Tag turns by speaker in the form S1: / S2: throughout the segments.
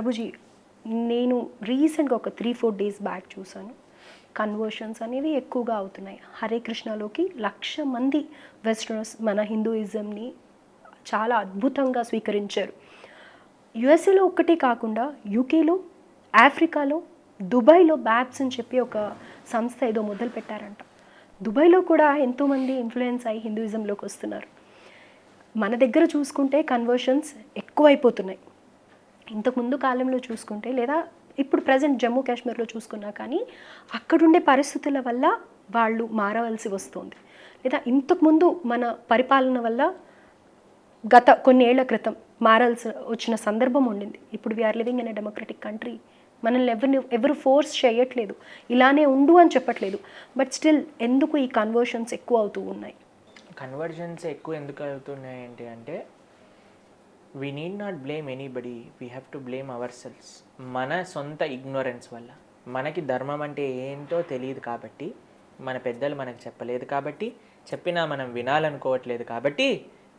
S1: ప్రభుజీ నేను రీసెంట్గా ఒక త్రీ ఫోర్ డేస్ బ్యాక్ చూశాను. కన్వర్షన్స్ అనేవి ఎక్కువగా అవుతున్నాయి. హరే కృష్ణలోకి లక్ష మంది వెస్టర్నర్స్ మన హిందూయిజంని చాలా అద్భుతంగా స్వీకరించారు. యుఎస్ఏలో ఒక్కటే కాకుండా యూకేలో ఆఫ్రికాలో దుబాయ్లో బ్యాబ్స్ అని చెప్పి ఒక సంస్థ ఏదో మొదలు పెట్టారంట. దుబాయ్లో కూడా ఎంతోమంది ఇన్ఫ్లుయెన్స్ అయ్యి హిందూయిజంలోకి వస్తున్నారు. మన దగ్గర చూసుకుంటే కన్వర్షన్స్ ఎక్కువైపోతున్నాయి. ఇంతకుముందు కాలంలో చూసుకుంటే లేదా ఇప్పుడు ప్రజెంట్ జమ్మూ కాశ్మీర్లో చూసుకున్నా కానీ అక్కడుండే పరిస్థితుల వల్ల వాళ్ళు మారవలసి వస్తుంది. లేదా ఇంతకుముందు మన పరిపాలన వల్ల గత కొన్ని ఏళ్ళ క్రితం మారాల్సి వచ్చిన సందర్భం ఉండింది. ఇప్పుడు we're living in a democratic country మనల్ని ఎవరిని ఎవరు ఫోర్స్ చేయట్లేదు. ఇలానే ఉండు అని చెప్పట్లేదు. బట్ స్టిల్ ఎందుకు ఈ కన్వర్షన్స్ ఎక్కువ అవుతూ ఉన్నాయి?
S2: కన్వర్జన్స్ ఎక్కువ ఎందుకు అవుతున్నాయి ఏంటి అంటే we need not blame anybody we have to blame our selves మన సొంత ఇగ్నోరెన్స్ వల్ల. మనకి ధర్మం అంటే ఏంటో తెలియదు కాబట్టి మన పెద్దలు మనకు చెప్పలేదు కాబట్టి చెప్పినా మనం వినాలనుకోవట్లేదు కాబట్టి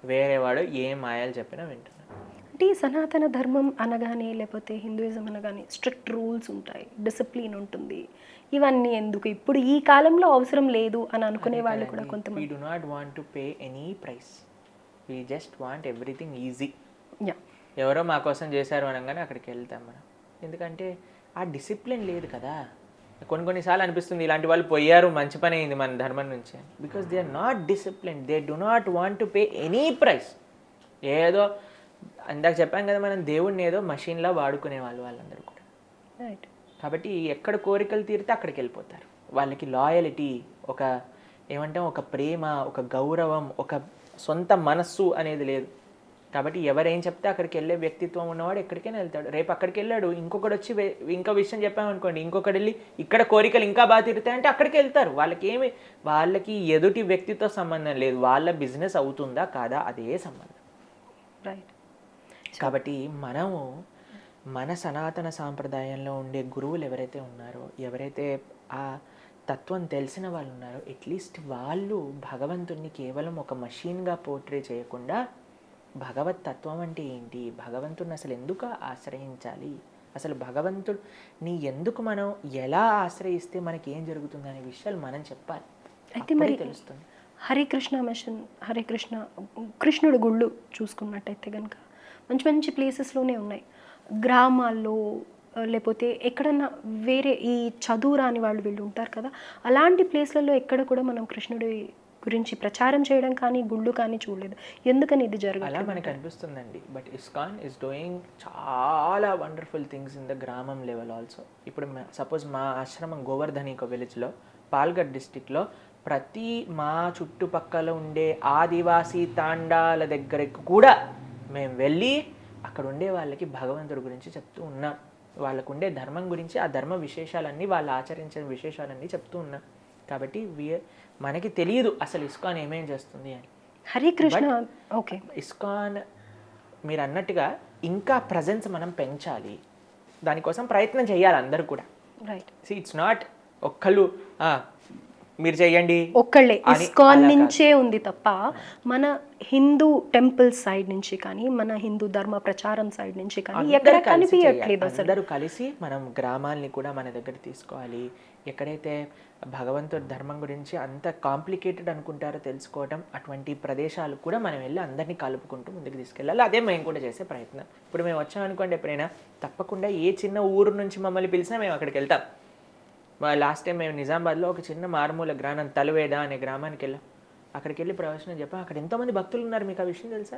S2: వేరేవాడు ఏ మాయాలు చెప్పినా వింటున్నాం
S1: అంటే ఈ సనాతన ధర్మం అనగానే లేకపోతే హిందూయిజం అనగానే స్ట్రిక్ట్ రూల్స్ ఉంటాయి. డిసిప్లిన్ ఉంటుంది. ఇవన్నీ ఎందుకు? ఇప్పుడు ఈ కాలంలో అవసరం లేదు అని అనుకునే వాళ్ళు కూడా
S2: వీ
S1: కొంతమంది
S2: do not want to pay any price we just want everything easy ఎవరో మా కోసం చేశారు అనగానే అక్కడికి వెళ్తాం మనం. ఎందుకంటే ఆ డిసిప్లిన్ లేదు కదా. కొన్ని కొన్నిసార్లు అనిపిస్తుంది ఇలాంటి వాళ్ళు పోయారు మంచి పని అయింది మన ధర్మం నుంచి. Because they are not discipline they do not want to pay any price ఏదో ఇందాక చెప్పాం కదా మనం దేవుడిని ఏదో మషిన్లా వాడుకునే వాళ్ళు వాళ్ళందరూ కూడా.
S1: రైట్
S2: కాబట్టి ఎక్కడ కోరికలు తీరితే అక్కడికి వెళ్ళిపోతారు. వాళ్ళకి లాయలిటీ ఒక ఏమంటాం ఒక ప్రేమ ఒక గౌరవం ఒక సొంత మనస్సు అనేది లేదు. కాబట్టి ఎవరేం చెప్తే అక్కడికి వెళ్ళే వ్యక్తిత్వం ఉన్నవాడు ఎక్కడికైనా వెళ్తాడు. రేపు అక్కడికి వెళ్ళాడు ఇంకొకటి వచ్చి ఇంకో విషయం చెప్పామనుకోండి ఇంకొకటి వెళ్ళి ఇక్కడ కోరికలు ఇంకా బాగా తీరుతాయంటే అక్కడికి వెళ్తారు. వాళ్ళకి ఏమి వాళ్ళకి ఎదుటి వ్యక్తితో సంబంధం లేదు. వాళ్ళ బిజినెస్ అవుతుందా కాదా అదే సంబంధం.
S1: రైట్
S2: కాబట్టి మనము మన సనాతన సాంప్రదాయంలో ఉండే గురువులు ఎవరైతే ఉన్నారో ఎవరైతే ఆ తత్వం తెలిసిన వాళ్ళు ఉన్నారో అట్లీస్ట్ వాళ్ళు భగవంతుణ్ణి కేవలం ఒక మషీన్గా పోర్ట్రే చేయకుండా భగవత్ తత్వం అంటే ఏంటి? భగవంతుడిని అసలు ఎందుకు ఆశ్రయించాలి? అసలు భగవంతుడు నీ ఎందుకు మనం ఎలా ఆశ్రయిస్తే మనకి ఏం జరుగుతుంది అనే విషయాలు మనం చెప్పాలి.
S1: అయితే మరి
S2: తెలుస్తుంది.
S1: హరే కృష్ణ మిషన్ హరే కృష్ణ కృష్ణుడు గుళ్ళు చూసుకున్నట్టయితే కనుక మంచి మంచి ప్లేసెస్లోనే ఉన్నాయి. గ్రామాల్లో లేకపోతే ఎక్కడన్నా వేరే ఈ చదువు రాని వాళ్ళు వీళ్ళు ఉంటారు కదా అలాంటి ప్లేస్లలో ఎక్కడ కూడా మనం కృష్ణుడి గురించి ప్రచారం చేయడం కానీ గుళ్ళు కానీ చూడలేదు. ఎందుకని ఇది
S2: అలా
S1: జరగదు
S2: మనకు అనిపిస్తుందండి. బట్ ఇస్కాన్ ఇస్ డూయింగ్ చాలా వండర్ఫుల్ థింగ్స్ ఇన్ ద గ్రామం లెవెల్ ఆల్సో ఇప్పుడు సపోజ్ మా ఆశ్రమం గోవర్ధని ఒక విలేజ్లో పాల్గఢ్ డిస్టిక్లో ప్రతి మా చుట్టుపక్కల ఉండే ఆదివాసీ తాండాల దగ్గరకు కూడా మేము వెళ్ళి అక్కడ ఉండే వాళ్ళకి భగవంతుడి గురించి చెప్తూ ఉన్నాం. వాళ్ళకు ఉండే ధర్మం గురించి ఆ ధర్మ విశేషాలన్నీ వాళ్ళు ఆచరించిన విశేషాలన్నీ చెప్తూ ఉన్నాం. కాబట్టి మనకి తెలియదు అసలు ఇస్కాన్ ఏమేం చేస్తుంది అని.
S1: హరే కృష్ణ ఓకే.
S2: ఇస్కాన్ మీరు అన్నట్టుగా ఇంకా ప్రజెన్స్ మనం పెంచాలి. దానికోసం ప్రయత్నం చేయాలి అందరూ కూడా.
S1: రైట్
S2: సి ఇట్స్ నాట్ ఒక్కళ్ళు "ఆ, మీరు చేయండి
S1: ఒక్కళ్ళే. ఇస్కాన్. నుంచే ఉంది తప్ప మన హిందూ టెంపుల్ సైడ్ నుంచి కానీ మన హిందూ ధర్మ ప్రచారం సైడ్ నుంచి కానీ ఎక్కడ
S2: కలిసి
S1: కనిపించట్లేదు
S2: అందరూ కలిసి మనం గ్రామాల్ని కూడా మన దగ్గర తీసుకోవాలి. ఎక్కడైతే భగవంతుడి ధర్మం గురించి అంత కాంప్లికేటెడ్ అనుకుంటారో తెలుసుకోవడం అటువంటి ప్రదేశాలు కూడా మనం వెళ్ళి అందరినీ కలుపుకుంటూ ముందుకు తీసుకెళ్ళాలి. అదే మేము కూడా చేసే ప్రయత్నం. ఇప్పుడు మేము వచ్చామనుకోండి ఎప్పుడైనా తప్పకుండా ఏ చిన్న ఊరు నుంచి మమ్మల్ని పిలిచినా మేము అక్కడికి వెళ్తాం. లాస్ట్ టైం మేము నిజామాబాద్లో ఒక చిన్న మారుమూల గ్రామం తలువేదా అనే గ్రామానికి వెళ్ళాం. అక్కడికి వెళ్ళి ప్రవేశం చెప్పాం. అక్కడ ఎంతోమంది భక్తులు ఉన్నారు మీకు ఆ విషయం తెలుసా?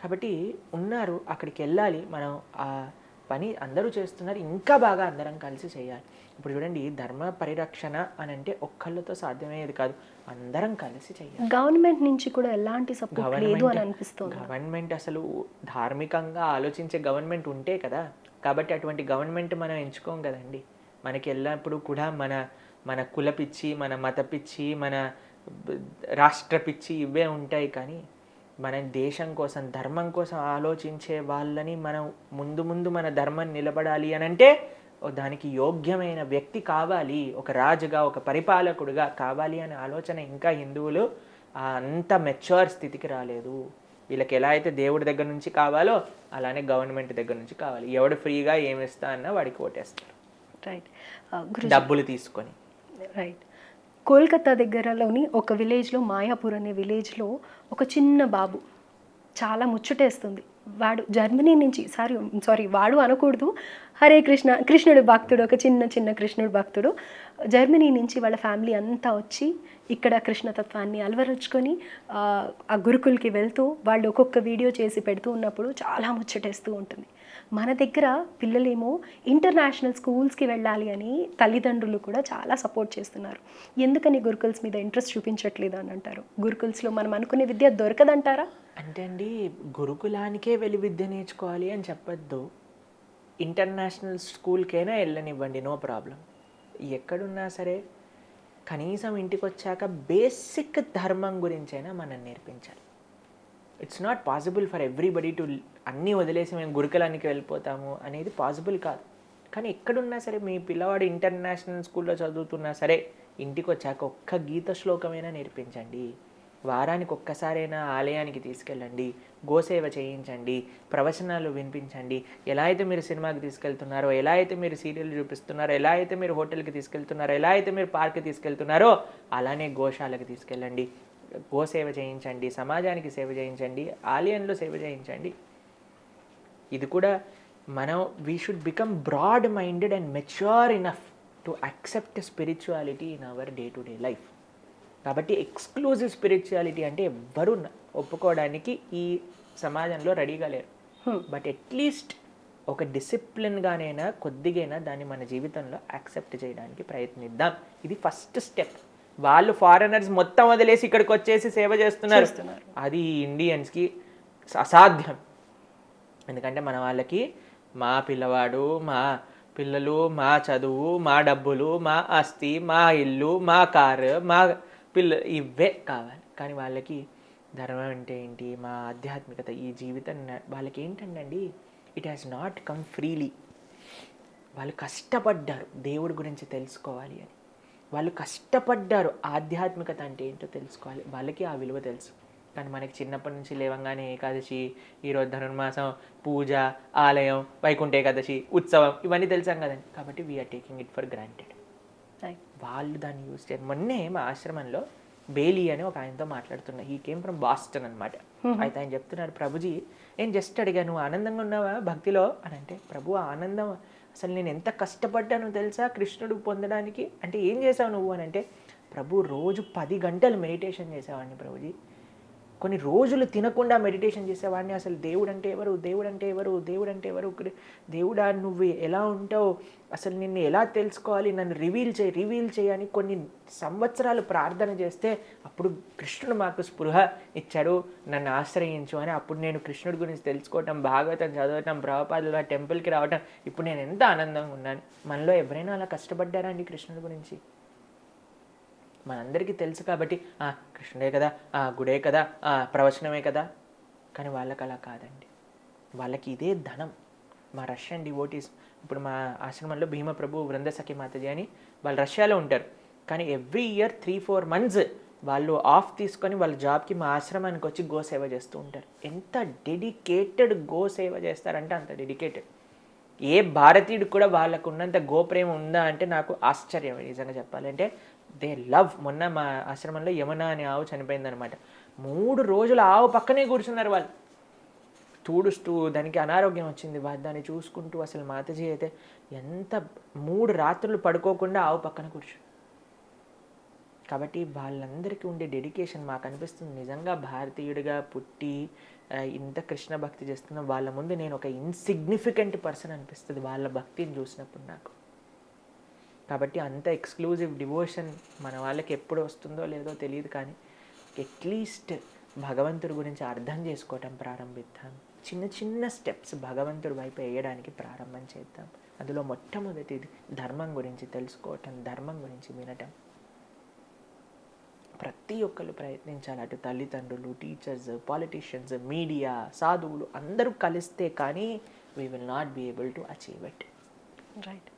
S2: కాబట్టి ఉన్నారు అక్కడికి వెళ్ళాలి. మనం ఆ పని అందరూ చేస్తున్నారు ఇంకా బాగా అందరం కలిసి చేయాలి. ఇప్పుడు చూడండి ధర్మ పరిరక్షణ అని అంటే ఒక్కళ్ళతో సాధ్యమయ్యేది కాదు అందరం కలిసి చేయాలి.
S1: గవర్నమెంట్ నుంచి కూడా ఎలాంటి సపోర్ట్ లేదు అని అనిపిస్తుంది.
S2: గవర్నమెంట్ అసలు ధార్మికంగా ఆలోచించే గవర్నమెంట్ ఉంటే కదా కాబట్టి అటువంటి గవర్నమెంట్ మనం ఎంచుకోం కదండి. మనకి ఎల్లప్పుడూ కూడా మన మన కుల పిచ్చి మన మత పిచ్చి మన రాష్ట్ర పిచ్చి ఇవే ఉంటాయి కానీ మన దేశం కోసం ధర్మం కోసం ఆలోచించే వాళ్ళని మనం ముందు ముందు మన ధర్మం నిలబడాలి అని అంటే దానికి యోగ్యమైన వ్యక్తి కావాలి ఒక రాజుగా ఒక పరిపాలకుడుగా కావాలి అనే ఆలోచన ఇంకా హిందువులు అంత మెచ్యూర్ స్థితికి రాలేదు. వీళ్ళకి ఎలా అయితే దేవుడి దగ్గర నుంచి కావాలో అలానే గవర్నమెంట్ దగ్గర నుంచి కావాలి. ఎవడు ఫ్రీగా ఏమి ఇస్తా అన్నా వాడికి ఓటేస్తారు.
S1: రైట్ గురు
S2: డబ్బులు తీసుకొని.
S1: రైట్ కోల్కతా దగ్గరలోని ఒక విలేజ్లో మాయాపూర్ అనే విలేజ్లో ఒక చిన్న బాబు చాలా ముచ్చటేస్తుంది. వాడు జర్మనీ నుంచి సారీ సారీ వాడు అనకూడదు. హరే కృష్ణ కృష్ణుడు భక్తుడు ఒక చిన్న చిన్న కృష్ణుడు భక్తుడు. జర్మనీ నుంచి వాళ్ళ ఫ్యామిలీ అంతా వచ్చి ఇక్కడ కృష్ణతత్వాన్ని అలవరుచుకొని ఆ, ఆ గురుకులకి వెళ్తూ వాళ్ళు ఒక్కొక్క వీడియో చేసి పెడుతూ ఉన్నప్పుడు చాలా ముచ్చటేస్తూ ఉంటుంది. మన దగ్గర పిల్లలేమో ఇంటర్నేషనల్ స్కూల్స్కి వెళ్ళాలి అని తల్లిదండ్రులు కూడా చాలా సపోర్ట్ చేస్తున్నారు. ఎందుకని గురుకుల్స్ మీద ఇంట్రెస్ట్ చూపించట్లేదు అని అంటారు? గురుకుల్స్లో మనం అనుకునే విద్య దొరకదంటారా?
S2: అంటే అండి గురుకులానికే వెళ్ళి విద్య నేర్చుకోవాలి అని చెప్పొద్దు. ఇంటర్నేషనల్ స్కూల్కైనా వెళ్ళనివ్వండి నో ప్రాబ్లం ఎక్కడున్నా సరే కనీసం ఇంటికి వచ్చాక బేసిక్ ధర్మం గురించైనా మనం నేర్పించాలి. It's not possible for everybody to అన్నీ వదిలేసి మేము గురుకులానికి వెళ్ళిపోతాము అనేది పాసిబుల్ కాదు. కానీ ఎక్కడున్నా సరే మీ పిల్లవాడు ఇంటర్నేషనల్ స్కూల్లో చదువుతున్నా సరే ఇంటికి వచ్చాక ఒక్క గీత శ్లోకమైనా నేర్పించండి. వారానికి ఒక్కసారైనా ఆలయానికి తీసుకెళ్ళండి. గోసేవ చేయించండి. ప్రవచనాలు వినిపించండి. ఎలా అయితే మీరు సినిమాకి తీసుకెళ్తున్నారో ఎలా అయితే మీరు సీరియల్ చూపిస్తున్నారో ఎలా అయితే మీరు హోటల్కి తీసుకెళ్తున్నారో ఎలా అయితే మీరు పార్క్కి తీసుకెళ్తున్నారో అలానే గోశాలకు తీసుకెళ్ళండి. గోసేవ చేయించండి సమాజానికి సేవ చేయించండి ఆలయంలో సేవ చేయించండి ఇది కూడా మనం we should become broad minded and mature enough to accept spirituality in our day to day life కాబట్టి ఎక్స్క్లూజివ్ స్పిరిచువాలిటీ అంటే ఎవ్వరూ ఒప్పుకోవడానికి ఈ సమాజంలో రెడీగా లేరు. బట్ అట్లీస్ట్ ఒక డిసిప్లిన్గానైనా కొద్దిగైనా దాన్ని మన జీవితంలో యాక్సెప్ట్ చేయడానికి ప్రయత్నిద్దాం. ఇది ఫస్ట్ స్టెప్ వాళ్ళు ఫారినర్స్ మొత్తం వదిలేసి ఇక్కడికి వచ్చేసి సేవ చేస్తున్నారు. అది ఇండియన్స్కి అసాధ్యం. ఎందుకంటే మన వాళ్ళకి మా పిల్లవాడు మా పిల్లలు మా చదువు మా డబ్బులు మా ఆస్తి మా ఇల్లు మా కారు మా పిల్ల ఇవే కావాలి. కానీ వాళ్ళకి ధర్మం అంటే ఏంటి? మా ఆధ్యాత్మికత ఈ జీవితం వాళ్ళకి ఏంటండి it has not come freely వాళ్ళు కష్టపడ్డారు. దేవుడి గురించి తెలుసుకోవాలి అని. వాళ్ళు కష్టపడ్డారు. ఆధ్యాత్మికత అంటే ఏంటో తెలుసుకోవాలి. వాళ్ళకి ఆ విలువ తెలుసు. కానీ మనకి చిన్నప్పటి నుంచి లేవంగానే ఏకాదశి ఈరోజు ధనుర్మాసం పూజ ఆలయం వైకుంఠ ఏకాదశి ఉత్సవం ఇవన్నీ తెలుసాం కదండి. కాబట్టి we're taking it for granted
S1: right
S2: వాళ్ళు దాన్ని యూజ్ చేయరు. మొన్నే మా ఆశ్రమంలో బేలీ అని ఒక ఆయనతో మాట్లాడుతున్నా. ఈ కేమ్ ఫ్రమ్ బాస్టన్ అనమాట అయితే ఆయన చెప్తున్నారు ప్రభుజీ నేను జస్ట్ అడిగా నువ్వు ఆనందంగా ఉన్నావా భక్తిలో? అని అంటే ప్రభు ఆనందం అసలు నేను ఎంత కష్టపడ్డానో తెలుసా కృష్ణుడు పొందడానికి? అంటే ఏం చేసావు నువ్వు అని అంటే ప్రభు రోజు పది గంటలు మెడిటేషన్ చేసేవాడిని ప్రభుజీ. కొన్ని రోజులు తినకుండా మెడిటేషన్ చేసేవాడిని అసలు దేవుడు అంటే ఎవరు? దేవుడు అంటే ఎవరు? దేవుడు అంటే ఎవరు దేవుడా నువ్వు ఎలా ఉంటావు? అసలు నిన్ను ఎలా తెలుసుకోవాలి? నన్ను రివీల్ చేయి రివీల్ చేయని కొన్ని సంవత్సరాలు ప్రార్థన చేస్తే అప్పుడు కృష్ణుడు మాకు స్పృహ ఇచ్చాడు. నన్ను ఆశ్రయించు అని అప్పుడు నేను కృష్ణుడి గురించి తెలుసుకోవటం భాగవతం చదవటం ప్రభుపాదుల టెంపుల్కి రావటం ఇప్పుడు నేను ఎంత ఆనందంగా ఉన్నాను. మనలో ఎవరైనా అలా కష్టపడ్డారా అండి కృష్ణుడి గురించి? మనందరికీ తెలుసు కాబట్టి "ఆ, కృష్ణుడే కదా ఆ గుడే కదా ఆ ప్రవచనమే కదా. కానీ వాళ్ళకి అలా కాదండి. వాళ్ళకి ఇదే ధనం. మా రష్యన్ డివోటీస్ ఇప్పుడు మా ఆశ్రమంలో భీమప్రభు వృందసఖి మాతజీ అని వాళ్ళు రష్యాలో ఉంటారు. కానీ every year three four months వాళ్ళు ఆఫ్ తీసుకొని వాళ్ళ జాబ్కి మా ఆశ్రమానికి వచ్చి గో సేవ చేస్తూ ఉంటారు. ఎంత డెడికేటెడ్ గో సేవ చేస్తారంటే అంత డెడికేటెడ్. ఏ భారతీయుడు కూడా వాళ్ళకు ఉన్నంత గోప్రేమ ఉందా అంటే నాకు ఆశ్చర్యం. నిజంగా చెప్పాలంటే దే లవ్. మొన్న మా ఆశ్రమంలో యమున అనే ఆవు చనిపోయిందనమాట మూడు రోజులు ఆవు పక్కనే కూర్చున్నారు వాళ్ళు. తూడుస్తూ దానికి అనారోగ్యం వచ్చింది. దాన్ని చూసుకుంటూ అసలు మాతజీ అయితే ఎంత మూడు రాత్రులు పడుకోకుండా ఆవు పక్కన కూర్చు కాబట్టి వాళ్ళందరికీ ఉండే డెడికేషన్ మాకు అనిపిస్తుంది. నిజంగా భారతీయుడిగా పుట్టి ఇంత కృష్ణ భక్తి చేస్తున్న వాళ్ళ ముందు నేను ఒక ఇన్సిగ్నిఫికెంట్ పర్సన్ అనిపిస్తుంది. వాళ్ళ భక్తిని చూసినప్పుడు నాకు. కాబట్టి అంత ఎక్స్క్లూజివ్ డివోషన్ మన వాళ్ళకి ఎప్పుడు వస్తుందో లేదో తెలియదు కానీ అట్లీస్ట్ భగవంతుడి గురించి అర్థం చేసుకోవటం ప్రారంభిద్దాం. చిన్న చిన్న స్టెప్స్ భగవంతుడి వైపు వేయడానికి ప్రారంభం చేద్దాం. అందులో మొట్టమొదటిది ధర్మం గురించి తెలుసుకోవటం ధర్మం గురించి వినటం. ప్రతి ఒక్కరు ప్రయత్నించాలి. అటు తల్లిదండ్రులు టీచర్స్ పాలిటీషియన్స్ మీడియా సాధువులు అందరూ కలిస్తే కానీ we will not be able to achieve it
S1: right